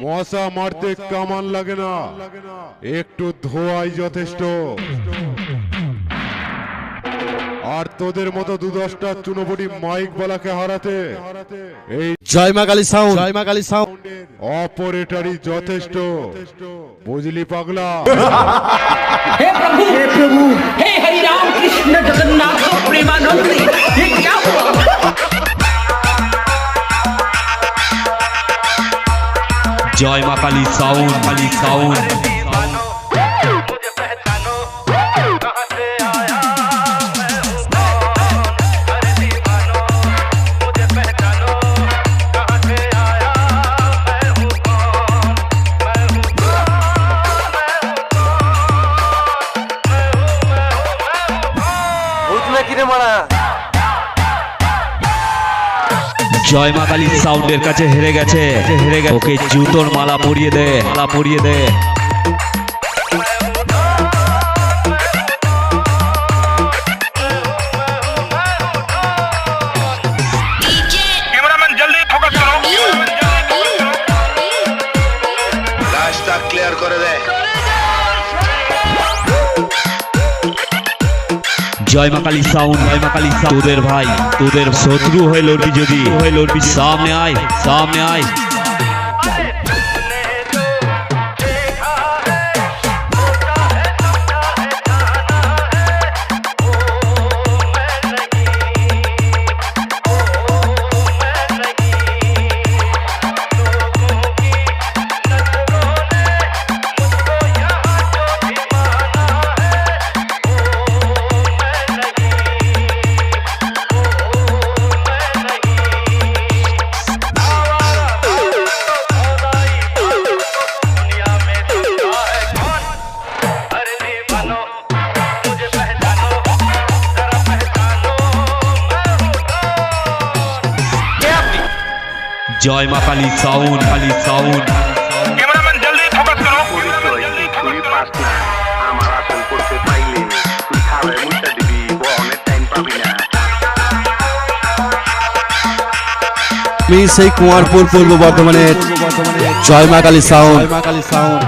মশা মারতে কামান লাগে না। একটু ধোয়াই যথেষ্ট। আর তোদের মতো দু দশটা চুনোপুটি মাইক বলাকে হারাতে। এই জয়মা কালী সাউন্ড। জয়মা কালী সাউন্ড অপারেটরই যথেষ্ট। বুঝলি পাগলা? হে প্রভু হে প্রভু হে হরি রাম কৃষ্ণ। জয় মা কালী সাউন্ড কালী সাউন্ড। কিরে মারা? জয় মা কালী সাউন্ডের কাছে হেরে গেছে হেরে গেছে। ওকে জুতোর মালা পরিয়ে দে, মালা পরিয়ে দে। জয় মাকালি সাউন্ড জয় মাকালি তোদের ভাই তোদের শত্রু হয়ে লড়বি যদি হয়ে লড়বি সামনে আয় সামনে আয়। জয় মা কালী সাউন্ড কালী সাউন্ড সেই কুমারপুর পূর্ব বর্ধমানের জয় মা কালী সাউন্ড জয় মা কালী সাউন্ড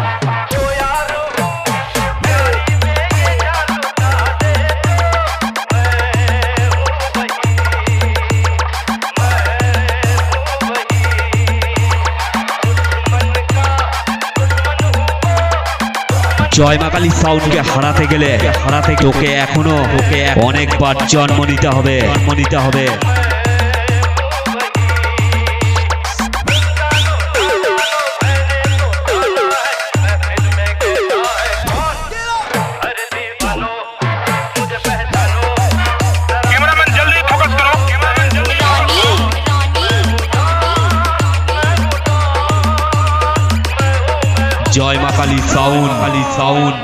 জয় মা কালী সাউন্ডকে হারাতে গেলে হারাতে তোকে এখনও, তোকে অনেকবার জন্ম নিতে হবে, জন্ম নিতে হবে। জয় মা কালী সাউন্ড কালী সাউন্ড।